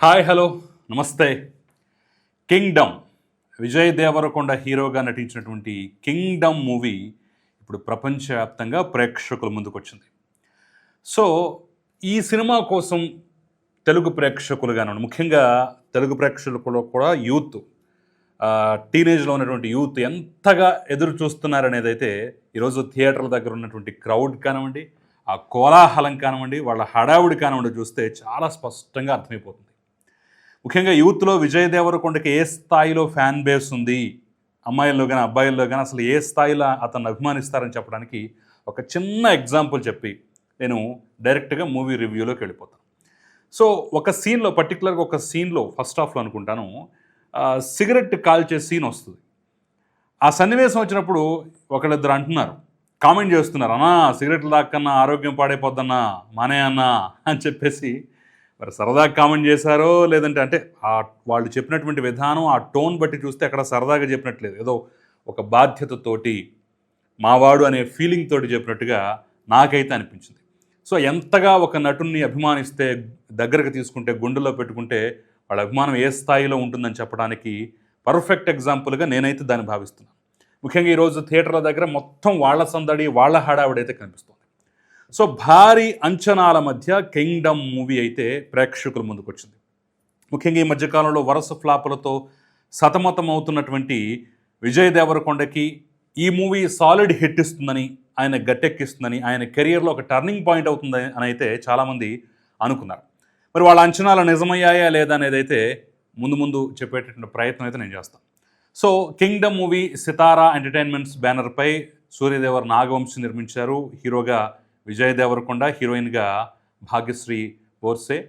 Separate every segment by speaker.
Speaker 1: Hi hello నమస్తే. Kingdom Vijay Deverakonda హీరోగా నటించినటువంటి కింగ్డమ్ మూవీ ఇప్పుడు ప్రపంచవ్యాప్తంగా ప్రేక్షకుల ముందుకు వచ్చింది సో ఈ సినిమా కోసం తెలుగు ప్రేక్షకులు కానివ్వండి ముఖ్యంగా తెలుగు ప్రేక్షకులు కూడా యూత్ టీనేజ్లో ఉన్నటువంటి యూత్ ఎంతగా ఎదురు చూస్తున్నారనేది అయితే ఈరోజు థియేటర్ల దగ్గర ఉన్నటువంటి క్రౌడ్ కానివ్వండి ఆ కోలాహలం కానివ్వండి వాళ్ళ హడావుడి కానివ్వండి చూస్తే చాలా స్పష్టంగా అర్థమైపోతుంది. ముఖ్యంగా యూత్లో విజయ్ దేవరకొండకి ఏ స్థాయిలో ఫ్యాన్ బేస్ ఉంది? అమ్మాయిల్లో కానీ అబ్బాయిల్లో కానీ అసలు ఏ స్థాయిలో అతను అభిమానిస్తారని చెప్పడానికి ఒక చిన్న ఎగ్జాంపుల్ చెప్పి నేను డైరెక్ట్గా మూవీ రివ్యూలోకి వెళ్ళిపోతాను. సో ఒక సీన్లో పర్టికులర్గా ఒక సీన్లో ఫస్ట్ హాఫ్లో అనుకుంటాను సిగరెట్ కాల్చే సీన్ వస్తుంది. ఆ సన్నివేశం వచ్చినప్పుడు ఒకళ్ళిద్దరు అంటున్నారు కామెంట్ చేస్తున్నారు అన్నా సిగరెట్లు దాక్కన్నా ఆరోగ్యం పాడైపోద్దన్నా మానే అన్నా అని చెప్పేసి మరి సరదాగా కామెంట్ చేశారో లేదంటే అంటే ఆ వాళ్ళు చెప్పినటువంటి విధానం ఆ టోన్ బట్టి చూస్తే అక్కడ సరదాగా చెప్పినట్లేదు. ఏదో ఒక బాధ్యతతోటి మావాడు అనే ఫీలింగ్ తోటి చెప్పినట్టుగా నాకైతే అనిపించింది. సో ఎంతగా ఒక నటుని అభిమానిస్తే దగ్గరకు తీసుకుంటే గుండెలో పెట్టుకుంటే వాళ్ళ అభిమానం ఏ స్థాయిలో ఉంటుందని చెప్పడానికి పర్ఫెక్ట్ ఎగ్జాంపుల్గా నేనైతే దాన్ని భావిస్తున్నాను. ముఖ్యంగా ఈరోజు థియేటర్ల దగ్గర మొత్తం వాళ్ళ సందడి వాళ్ళ హడావిడైతే కనిపిస్తుంది. సో భారీ అంచనాల మధ్య కింగ్డమ్ మూవీ అయితే ప్రేక్షకుల ముందుకొచ్చింది. ముఖ్యంగా ఈ మధ్యకాలంలో వరుస ఫ్లాపులతో సతమతం అవుతున్నటువంటి విజయ్ దేవరకొండకి ఈ మూవీ సాలిడ్ హిట్ ఇస్తుందని ఆయన గట్టెక్కిస్తుందని ఆయన కెరియర్లో ఒక టర్నింగ్ పాయింట్ అవుతుందని అని అయితే చాలామంది అనుకున్నారు. మరి వాళ్ళ అంచనాలు నిజమయ్యాయా లేదా అనేది అయితే ముందు ముందు చెప్పేటటువంటి ప్రయత్నం అయితే నేను చేస్తాను. So Kingdom movie Sithara entertainments బ్యానర్పై సూర్యదేవర్ నాగవంశి నిర్మించారు. హీరోగా విజయ్ దేవరకొండ హీరోయిన్గా భాగ్యశ్రీ బోర్సే.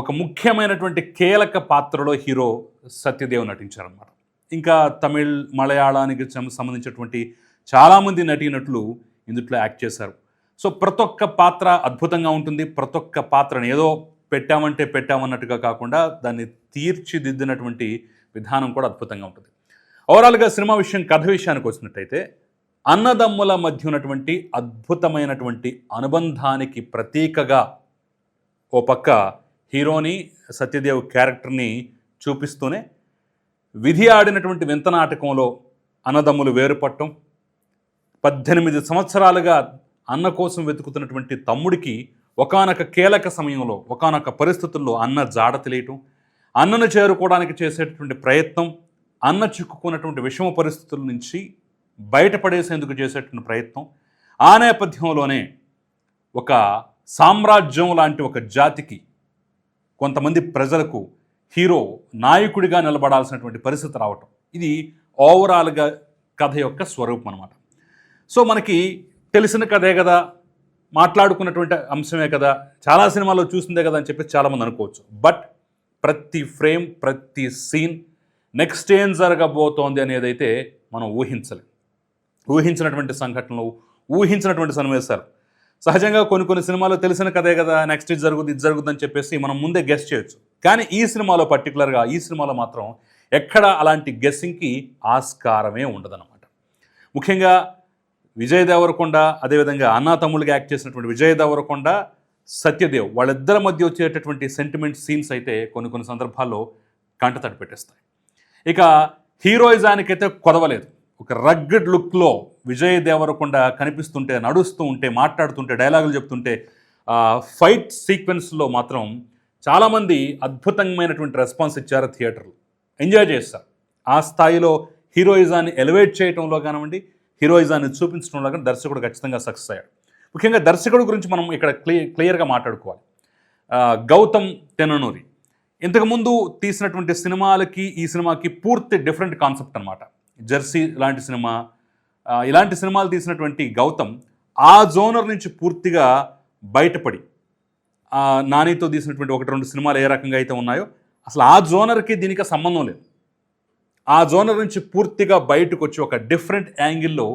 Speaker 1: ఒక ముఖ్యమైనటువంటి కీలక పాత్రలో హీరో సత్యదేవ్ నటించారన్నమాట. ఇంకా తమిళ్ మలయాళానికి సంబంధించినటువంటి చాలామంది నటీనటులు ఇందులో యాక్ట్ చేశారు. సో ప్రతి ఒక్క పాత్ర అద్భుతంగా ఉంటుంది. ప్రతి ఒక్క పాత్రను ఏదో పెట్టామంటే పెట్టామన్నట్టుగా కాకుండా దాన్ని తీర్చిదిద్దినటువంటి విధానం కూడా అద్భుతంగా ఉంటుంది. ఓవరాల్గా సినిమా విషయం కథ విషయానికి వచ్చినట్టయితే అన్నదమ్ముల మధ్య ఉన్నటువంటి అద్భుతమైనటువంటి అనుబంధానికి ప్రతీకగా ఓ పక్క హీరోని సత్యదేవ్ క్యారెక్టర్ని చూపిస్తూనే విధి ఆడినటువంటి వింత నాటకంలో అన్నదమ్ములు వేరుపట్టం పద్దెనిమిది సంవత్సరాలుగా అన్న కోసం వెతుకుతున్నటువంటి తమ్ముడికి ఒకానొక కీలక సమయంలో ఒకానొక పరిస్థితుల్లో అన్న జాడ తెలియటం అన్నను చేరుకోవడానికి చేసేటటువంటి ప్రయత్నం అన్న చిక్కుకున్నటువంటి విషమ పరిస్థితుల నుంచి బయటపడేసేందుకు చేసేటువంటి ప్రయత్నం. ఆ నేపథ్యంలోనే ఒక సామ్రాజ్యం లాంటి ఒక జాతికి కొంతమంది ప్రజలకు హీరో నాయకుడిగా నిలబడాల్సినటువంటి పరిస్థితి రావటం. ఇది ఓవరాల్గా కథ యొక్క స్వరూపం అనమాట సో మనకి తెలిసిన కథే కదా మాట్లాడుకున్నటువంటి అంశమే కదా చాలా సినిమాల్లో చూసిందే కదా అని చెప్పి చాలామంది అనుకోవచ్చు. బట్ ప్రతి ఫ్రేమ్ ప్రతి సీన్ నెక్స్ట్ ఏం జరగబోతోంది అనేది అయితే మనం ఊహించలేం. ఊహించినటువంటి సంఘటనలు ఊహించినటువంటి సన్నివేశాలు. సహజంగా కొన్ని కొన్ని సినిమాలు తెలిసిన కథే కదా నెక్స్ట్ ఇది జరుగుద్ది ఇది జరుగుతుందని చెప్పేసి మనం ముందే గెస్ట్ చేయొచ్చు. కానీ ఈ సినిమాలో పర్టికులర్గా ఈ సినిమాలో మాత్రం ఎక్కడ అలాంటి గెస్సింగ్కి ఆస్కారమే ఉండదన్నమాట. ముఖ్యంగా విజయ్ దేవరకొండ అదేవిధంగా అన్నా తమ్ముళ్ళకి యాక్ట్ చేసినటువంటి విజయ్ దేవరకొండ సత్యదేవ్ వాళ్ళిద్దరి మధ్య వచ్చేటటువంటి సెంటిమెంట్ సీన్స్ అయితే కొన్ని కొన్ని సందర్భాల్లో కంటతడి పెట్టేస్తాయి. ఇక హీరోయిజానికైతే కొదవలేదు. ఒక రగ్గడ్ లుక్లో విజయ్ దేవరకొండ కనిపిస్తుంటే నడుస్తూ ఉంటే మాట్లాడుతుంటే డైలాగులు చెప్తుంటే ఫైట్ సీక్వెన్స్లో మాత్రం చాలామంది అద్భుతమైనటువంటి రెస్పాన్స్ ఇచ్చారు థియేటర్లు. ఎంజాయ్ చేస్తారు. ఆ స్థాయిలో హీరోయిజాన్ని ఎలివేట్ చేయడంలో కానివ్వండి హీరోయిజాన్ని చూపించడంలో కానీ దర్శకుడు ఖచ్చితంగా సక్సెస్ అయ్యాడు. ముఖ్యంగా దర్శకుడు గురించి మనం ఇక్కడ క్లియర్ క్లియర్గా మాట్లాడుకోవాలి. గౌతమ్ తెననూరి ఇంతకుముందు తీసినటువంటి సినిమాలకి ఈ సినిమాకి పూర్తి డిఫరెంట్ కాన్సెప్ట్ అనమాట జెర్సీ లాంటి సినిమా ఇలాంటి సినిమాలు తీసినటువంటి గౌతమ్ ఆ జోనర్ నుంచి పూర్తిగా బయటపడి నానితో తీసినటువంటి ఒకటి రెండు సినిమాలు ఏ రకంగా అయితే ఉన్నాయో అసలు ఆ జోనర్కి దీనికి సంబంధం లేదు. ఆ జోనర్ నుంచి పూర్తిగా బయటకు వచ్చి ఒక డిఫరెంట్ యాంగిల్లో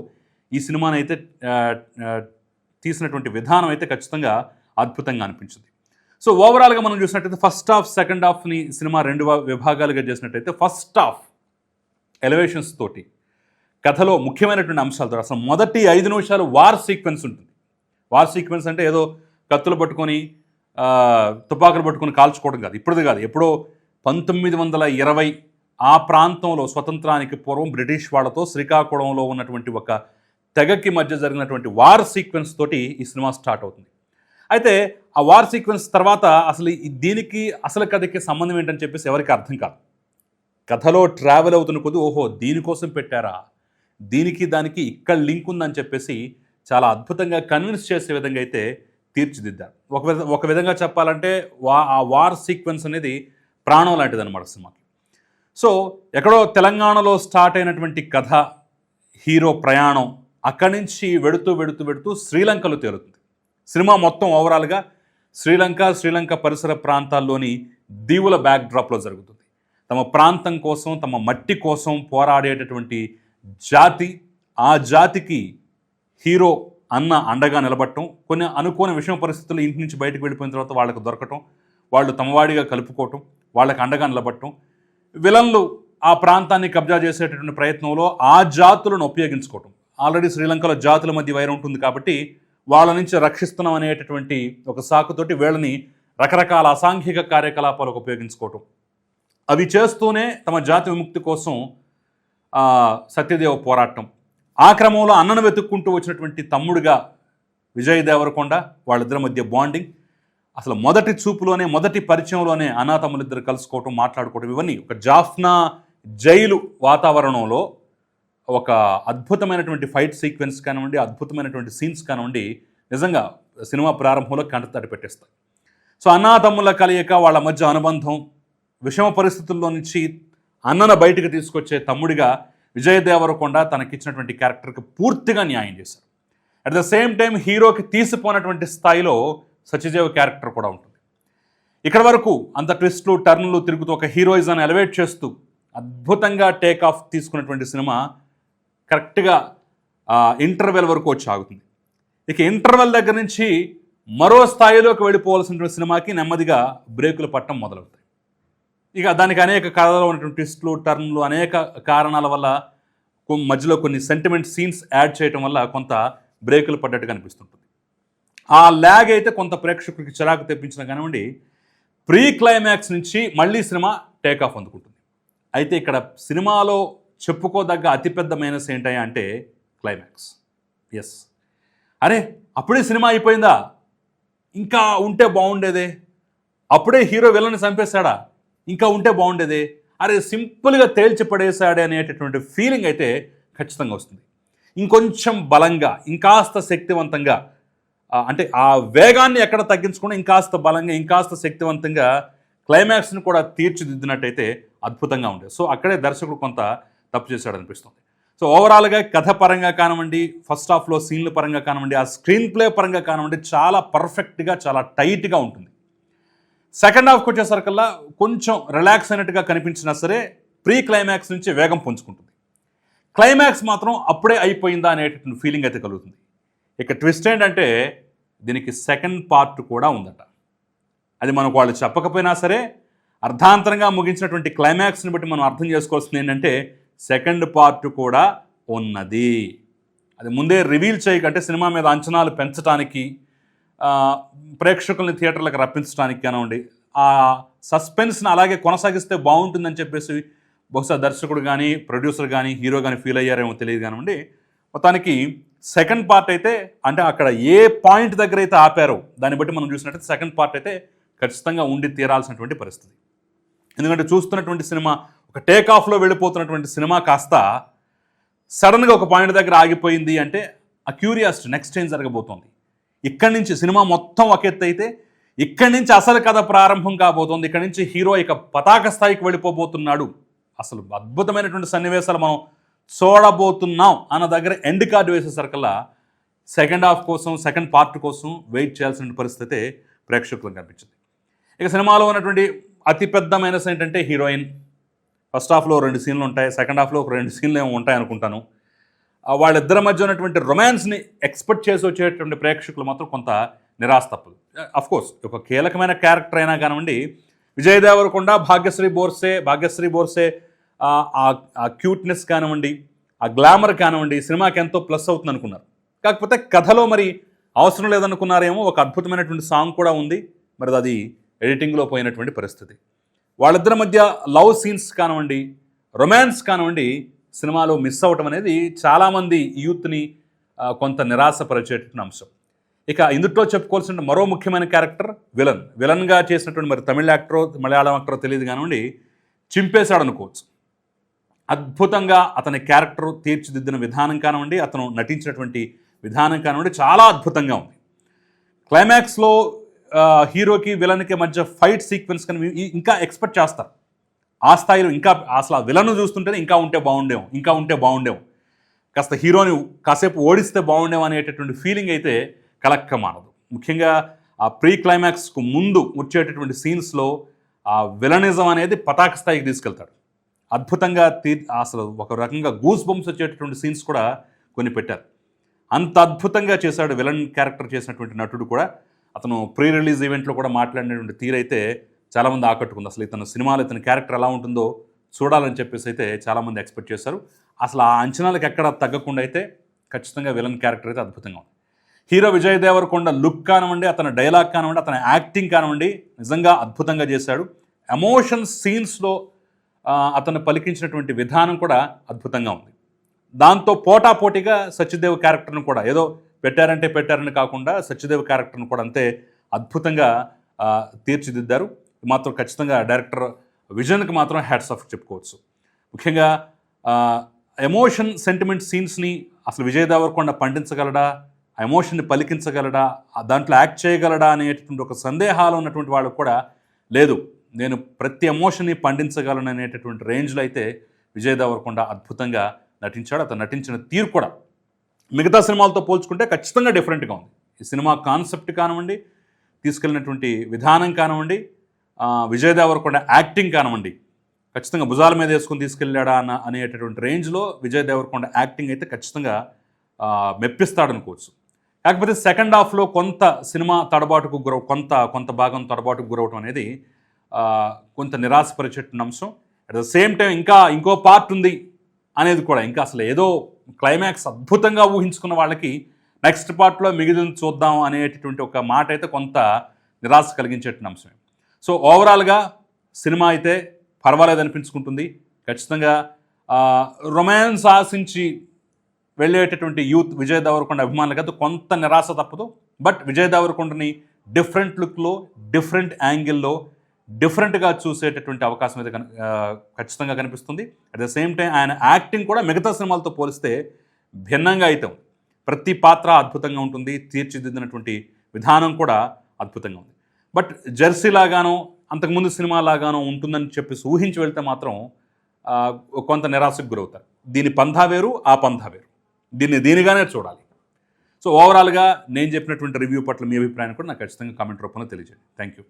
Speaker 1: ఈ సినిమాని అయితే తీసినటువంటి విధానం అయితే ఖచ్చితంగా అద్భుతంగా అనిపించింది. సో ఓవరాల్గా మనం చూసినట్టయితే ఫస్ట్ హాఫ్ సెకండ్ హాఫ్ని సినిమా రెండు విభాగాలుగా చేసినట్టయితే ఫస్ట్ హాఫ్ ఎలివేషన్స్ తోటి. కథలో ముఖ్యమైనటువంటి అంశాలతో అసలు మొదటి ఐదు నిమిషాలు వార్ సీక్వెన్స్ ఉంటుంది. వార్ సీక్వెన్స్ అంటే ఏదో కత్తులు పట్టుకొని తుపాకులు పట్టుకొని కాల్చుకోవడం కాదు. ఇప్పుడు కాదు. ఎప్పుడో పంతొమ్మిది వందల ఇరవై ఆ ప్రాంతంలో స్వతంత్రానికి పూర్వం బ్రిటిష్ వాళ్ళతో శ్రీకాకుళంలో ఉన్నటువంటి ఒక తెగకి మధ్య జరిగినటువంటి వార్ సీక్వెన్స్ తోటి ఈ సినిమా స్టార్ట్ అవుతుంది. అయితే ఆ వార్ సీక్వెన్స్ తర్వాత అసలు ఈ దీనికి అసలు కథకి సంబంధం ఏంటని చెప్పేసి ఎవరికి అర్థం కాదు. కథలో ట్రావెల్ అవుతున్న కొద్దీ ఓహో దీనికోసం పెట్టారా? దీనికి దానికి ఇక్కడ లింక్ ఉందని చెప్పేసి చాలా అద్భుతంగా కన్విన్స్ చేసే విధంగా అయితే తీర్చిదిద్దారు. ఒక విధ ఒక విధంగా చెప్పాలంటే వా ఆ వార్ సీక్వెన్స్ అనేది ప్రాణం లాంటిది అనమాట సినిమాకి. సో ఎక్కడో తెలంగాణలో స్టార్ట్ అయినటువంటి కథ హీరో ప్రయాణం అక్కడి నుంచి వెడుతూ వెడుతూ వెడుతూ శ్రీలంకలో తేలుతుంది. సినిమా మొత్తం ఓవరాల్గా శ్రీలంక శ్రీలంక పరిసర ప్రాంతాల్లోని దీవుల బ్యాక్డ్రాప్లో జరుగుతుంది. తమ ప్రాంతం కోసం తమ మట్టి కోసం పోరాడేటటువంటి జాతి ఆ జాతికి హీరో అన్న అండగా నిలబడటం కొన్ని అనుకోని విషమ పరిస్థితుల్లో ఇంటి నుంచి బయటకు వెళ్ళిపోయిన తర్వాత వాళ్ళకు దొరకటం వాళ్ళు తమవాడిగా కలుపుకోవటం వాళ్ళకి అండగా నిలబడటం. విలన్లు ఆ ప్రాంతాన్ని కబ్జా చేసేటటువంటి ప్రయత్నంలో ఆ జాతులను ఉపయోగించుకోవటం. ఆల్రెడీ శ్రీలంకలో జాతుల మధ్య వైరం ఉంటుంది కాబట్టి వాళ్ళ నుంచి రక్షిస్తున్నాం అనేటటువంటి ఒక సాకుతోటి వీళ్ళని రకరకాల అసాంఘిక కార్యకలాపాలకు ఉపయోగించుకోవటం. అవి చేస్తూనే తమ జాతి విముక్తి కోసం సత్యదేవ పోరాటం. ఆ క్రమంలో అన్నను వెతుక్కుంటూ వచ్చినటువంటి తమ్ముడుగా విజయ్ దేవరకొండ వాళ్ళిద్దరి మధ్య బాండింగ్. అసలు మొదటి చూపులోనే మొదటి పరిచయంలోనే అనాథములిద్దరు కలుసుకోవటం మాట్లాడుకోవటం ఇవన్నీ ఒక జాఫ్నా జైలు వాతావరణంలో ఒక అద్భుతమైనటువంటి ఫైట్ సీక్వెన్స్ కానివ్వండి అద్భుతమైనటువంటి సీన్స్ కానివ్వండి నిజంగా సినిమా ప్రారంభంలో కంటతడి పెట్టేస్తాయి. సో అన్నాతమ్ముల కలయిక వాళ్ళ మధ్య అనుబంధం విషమ పరిస్థితుల్లో నుంచి అన్నన బయటకు తీసుకొచ్చే తమ్ముడిగా విజయ్ దేవరకొండ తనకిచ్చినటువంటి క్యారెక్టర్కి పూర్తిగా న్యాయం చేశారు. అట్ ద సేమ్ టైం హీరోకి తీసిపోయినటువంటి స్థాయిలో సత్యదేవ్ క్యారెక్టర్ కూడా ఉంటుంది. ఇక్కడ వరకు అంత ట్విస్ట్లు టర్న్లు తిరుగుతూ ఒక హీరోయిజాన్ని ఎలివేట్ చేస్తూ అద్భుతంగా టేక్ ఆఫ్ తీసుకున్నటువంటి సినిమా కరెక్ట్గా ఇంటర్వెల్ వరకు వచ్చి ఆగుతుంది. ఇక ఇంటర్వెల్ దగ్గర నుంచి మరో స్థాయిలోకి వెళ్ళిపోవాల్సినటువంటి సినిమాకి నెమ్మదిగా బ్రేకులు పట్టడం మొదలవుతాయి. ఇక దానికి అనేక కథలో ఉన్నటువంటి ట్విస్ట్లు టర్న్లు అనేక కారణాల వల్ల మధ్యలో కొన్ని సెంటిమెంట్ సీన్స్ యాడ్ చేయడం వల్ల కొంత బ్రేకులు పడ్డట్టు అనిపిస్తుంటుంది. ఆ ల్యాగ్ అయితే కొంత ప్రేక్షకుడికి చిరాకు తెప్పించిన కానివ్వండి ప్రీ క్లైమాక్స్ నుంచి మళ్ళీ సినిమా టేక్ ఆఫ్ అందుకుంటుంది. అయితే ఇక్కడ సినిమాలో చెప్పుకోదగ్గ అతిపెద్ద మైనస్ ఏంటయ్యా అంటే క్లైమాక్స్ ఎస్ అరే అప్పుడే సినిమా అయిపోయిందా? ఇంకా ఉంటే బాగుండేదే. అప్పుడే హీరో విలన్ని చంపేశాడా? ఇంకా ఉంటే బాగుండేది. అరే సింపుల్గా తేల్చి పడేశాడే అనేటటువంటి ఫీలింగ్ అయితే ఖచ్చితంగా వస్తుంది. ఇంకొంచెం బలంగా ఇంకాస్త శక్తివంతంగా అంటే ఆ వేగాన్ని ఎక్కడ తగ్గించకుండా ఇంకాస్త బలంగా ఇంకాస్త శక్తివంతంగా క్లైమాక్స్ని కూడా తీర్చిదిద్దినట్టయితే అద్భుతంగా ఉండేది సో అక్కడే దర్శకుడు కొంత తప్పు చేశాడు అనిపిస్తుంది సో ఓవరాల్గా కథ పరంగా కానివ్వండి ఫస్ట్ హాఫ్లో సీన్ల పరంగా కానివ్వండి ఆ స్క్రీన్ ప్లే పరంగా కానివ్వండి చాలా పర్ఫెక్ట్గా చాలా టైట్గా ఉంటుంది. సెకండ్ హాఫ్కి వచ్చేసరికల్లా కొంచెం రిలాక్స్ అయినట్టుగా కనిపించినా సరే ప్రీ క్లైమాక్స్ నుంచి వేగం పుంజుకుంటుంది. క్లైమాక్స్ మాత్రం అప్పుడే అయిపోయిందా అనేటటువంటి ఫీలింగ్ అయితే కలుగుతుంది. ఇక ట్విస్ట్ ఏంటంటే దీనికి సెకండ్ పార్ట్ కూడా ఉందట. అది మనకు వాళ్ళు చెప్పకపోయినా సరే అర్ధాంతరంగా ముగించినటువంటి క్లైమాక్స్ని బట్టి మనం అర్థం చేసుకోవాల్సింది ఏంటంటే సెకండ్ పార్ట్ కూడా ఉన్నది. అది ముందే రివీల్ చేయకంటే సినిమా మీద అంచనాలు పెంచడానికి ప్రేక్షకుల్ని థియేటర్లకు రప్పించడానికి కానివ్వండి ఆ సస్పెన్స్ని అలాగే కొనసాగిస్తే బాగుంటుందని చెప్పేసి బహుశా దర్శకుడు కానీ ప్రొడ్యూసర్ కానీ హీరో కానీ ఫీల్ అయ్యారేమో తెలియదు కానివ్వండి మొత్తానికి సెకండ్ పార్ట్ అయితే అంటే అక్కడ ఏ పాయింట్ దగ్గర అయితే ఆపారో దాన్ని బట్టి మనం చూసినట్టయితే సెకండ్ పార్ట్ అయితే ఖచ్చితంగా ఉండి తీరాల్సినటువంటి పరిస్థితి. ఎందుకంటే చూస్తున్నటువంటి సినిమా ఒక టేక్ ఆఫ్లో వెళ్ళిపోతున్నటువంటి సినిమా కాస్త సడన్గా ఒక పాయింట్ దగ్గర ఆగిపోయింది అంటే ఆ క్యూరియాసిటీ నెక్స్ట్ ఏం జరగబోతోంది? ఇక్కడి నుంచి సినిమా మొత్తం ఒక ఎత్తు అయితే ఇక్కడి నుంచి అసలు కథ ప్రారంభం కాబోతోంది. ఇక్కడి నుంచి హీరో ఇక పతాక స్థాయికి వెళ్ళిపోబోతున్నాడు. అసలు అద్భుతమైనటువంటి సన్నివేశాలు మనం చూడబోతున్నాం అన్న దగ్గర ఎండ్ కార్డు వేసేసరికల్లా సెకండ్ హాఫ్ కోసం సెకండ్ పార్ట్ కోసం వెయిట్ చేయాల్సిన పరిస్థితి ప్రేక్షకులకు కనిపించింది. ఇక సినిమాలో ఉన్నటువంటి అతిపెద్ద మైనస్ ఏంటంటే హీరోయిన్. ఫస్ట్ హాఫ్లో రెండు సీన్లు ఉంటాయి. సెకండ్ హాఫ్లో ఒక రెండు సీన్లు ఏమో ఉంటాయి అనుకుంటాను వాళ్ళిద్దరి మధ్య ఉన్నటువంటి రొమాన్స్ని ఎక్స్పెక్ట్ చేసి వచ్చేటువంటి ప్రేక్షకులు మాత్రం కొంత నిరాశ తప్పదు కోర్స్ ఒక కీలకమైన క్యారెక్టర్ అయినా కానివ్వండి విజయ్ దేవరకొండ భాగ్యశ్రీ బోర్సే భాగ్యశ్రీ బోర్సే ఆ, ఆ క్యూట్నెస్ కానివ్వండి ఆ గ్లామర్ కానివ్వండి సినిమాకి ఎంతో ప్లస్ అవుతుంది అనుకున్నారు కాకపోతే కథలో మరి అవసరం లేదనుకున్నారేమో ఒక అద్భుతమైనటువంటి సాంగ్ కూడా ఉంది మరి అది ఎడిటింగ్లో పోయినటువంటి పరిస్థితి. వాళ్ళిద్దరి మధ్య లవ్ సీన్స్ కానివ్వండి రొమాన్స్ కానివ్వండి సినిమాలో మిస్ అవ్వటం అనేది చాలామంది యూత్ని కొంత నిరాశపరిచేటటువంటి అంశం. ఇక ఇందుట్లో చెప్పుకోవాల్సిన మరో ముఖ్యమైన క్యారెక్టర్ విలన్. విలన్గా చేసినటువంటి మరి తమిళ యాక్టరో మలయాళం యాక్టరో తెలియదు కానివ్వండి చింపేశాడు అనుకోవచ్చు అద్భుతంగా అతని క్యారెక్టర్ తీర్చిదిద్దిన విధానం కానివ్వండి అతను నటించినటువంటి విధానం కానివ్వండి చాలా అద్భుతంగా ఉంది. క్లైమాక్స్లో హీరోకి విలన్కి మధ్య ఫైట్ సీక్వెన్స్ కానీ ఇంకా ఎక్స్పెక్ట్ చేస్తారు. ఆ స్థాయిలో ఇంకా అసలు ఆ విలన్ చూస్తుంటేనే ఇంకా ఉంటే బాగుండేమో ఇంకా ఉంటే బాగుండేమో. కాస్త హీరోని కాసేపు ఓడిస్తే బాగుండేమో అనేటటువంటి ఫీలింగ్ అయితే కలక్కమానదు ముఖ్యంగా ఆ ప్రీ క్లైమాక్స్కు ముందు వచ్చేటటువంటి సీన్స్లో ఆ విలనిజం అనేది పతాక స్థాయికి తీసుకెళ్తాడు. అద్భుతంగా తీ అసలు ఒక రకంగా గూస్ బంప్స్ వచ్చేటటువంటి సీన్స్ కూడా కొన్ని పెట్టారు. అంత అద్భుతంగా చేశాడు విలన్ క్యారెక్టర్ చేసినటువంటి నటుడు కూడా. అతను ప్రీ రిలీజ్ ఈవెంట్లో కూడా మాట్లాడినటువంటి తీరైతే చాలామంది ఆకట్టుకుంది. అసలు ఇతను సినిమాలో ఇతని క్యారెక్టర్ ఎలా ఉంటుందో చూడాలని చెప్పేసి అయితే చాలామంది ఎక్స్పెక్ట్ చేశారు. అసలు ఆ అంచనాలకు ఎక్కడ తగ్గకుండా అయితే ఖచ్చితంగా విలన్ క్యారెక్టర్ అయితే అద్భుతంగా ఉంది. హీరో విజయ్ దేవరకొండ లుక్ కానివ్వండి అతని డైలాగ్ కానివ్వండి అతని యాక్టింగ్ కానివ్వండి నిజంగా అద్భుతంగా చేశాడు. ఎమోషన్ సీన్స్లో అతను పలికించినటువంటి విధానం కూడా అద్భుతంగా ఉంది. దాంతో పోటాపోటీగా సత్యదేవ్ క్యారెక్టర్ను కూడా ఏదో పెట్టారంటే పెట్టారని కాకుండా సత్యదేవ్ క్యారెక్టర్ను కూడా అంతే అద్భుతంగా తీర్చిదిద్దారు. మాత్రం ఖచ్చితంగా డైరెక్టర్ విజన్కి మాత్రం హ్యాట్స్ ఆఫ్ చెప్పుకోవచ్చు. ముఖ్యంగా ఎమోషన్ సెంటిమెంట్ సీన్స్ని అసలు విజయ్ దేవరకొండ పండించగలడా? ఆ ఎమోషన్ని పలికించగలడా? దాంట్లో యాక్ట్ చేయగలడా అనేటటువంటి ఒక సందేహాలు ఉన్నటువంటి వాళ్ళకు కూడా లేదు. నేను ప్రతి ఎమోషన్ని పండించగలను అనేటటువంటి రేంజ్లో అయితే విజయ్ దేవరకొండ అద్భుతంగా నటించాడు. అతను నటించిన తీరు కూడా మిగతా సినిమాలతో పోల్చుకుంటే ఖచ్చితంగా డిఫరెంట్గా ఉంది. ఈ సినిమా కాన్సెప్ట్ కానివ్వండి తీసుకెళ్ళినటువంటి విధానం కానివ్వండి విజయ్ దేవరకొండ యాక్టింగ్ కానివ్వండి ఖచ్చితంగా భుజాల మీద వేసుకొని తీసుకెళ్ళాడా అన్న అనేటటువంటి రేంజ్లో విజయ్ దేవరకొండ యాక్టింగ్ అయితే ఖచ్చితంగా మెప్పిస్తాడనుకోవచ్చు. కాకపోతే సెకండ్ హాఫ్లో కొంత సినిమా తడబాటుకు గురవ కొంత కొంత భాగం తడబాటుకు గురవటం అనేది కొంత నిరాశపరిచేటువంటి అంశం. అట్ ద సేమ్ టైం ఇంకా ఇంకో పార్ట్ ఉంది అనేది కూడా ఇంకా అసలు ఏదో క్లైమాక్స్ అద్భుతంగా ఊహించుకున్న వాళ్ళకి నెక్స్ట్ పార్ట్లో మిగిలిన చూద్దాం అనేటటువంటి ఒక మాట అయితే కొంత నిరాశ కలిగించేటువంటి అంశమే. సో ఓవరాల్గా సినిమా అయితే పర్వాలేదు అనిపించుకుంటుంది. ఖచ్చితంగా రొమాన్స్ ఆశించి వెళ్ళేటటువంటి యూత్ విజయ్ దేవరకొండ అభిమానులు అయితే కొంత నిరాశ తప్పదు. బట్ విజయ్ దేవరకొండని డిఫరెంట్ లుక్లో డిఫరెంట్ యాంగిల్లో డిఫరెంట్గా చూసేటటువంటి అవకాశం అయితే ఖచ్చితంగా కనిపిస్తుంది. అట్ ద సేమ్ టైం ఆయన యాక్టింగ్ కూడా మిగతా సినిమాలతో పోలిస్తే భిన్నంగా అయితే ప్రతి పాత్ర అద్భుతంగా ఉంటుంది. తీర్చిదిద్దినటువంటి విధానం కూడా అద్భుతంగా ఉంది. బట్ జెర్సీ లాగానో అంతకుముందు సినిమా లాగానో ఉంటుందని చెప్పేసి ఊహించి వెళ్తే మాత్రం కొంత నిరాశకు గురవుతారు. దీని పంధా వేరు ఆ పంధా వేరు. దీన్ని దీనిగానే చూడాలి. సో ఓవరాల్గా నేను చెప్పినటువంటి రివ్యూ పట్ల మీ అభిప్రాయాన్ని కూడా నాకు ఖచ్చితంగా కామెంట్ రూపంలో తెలియజేయండి. Thank you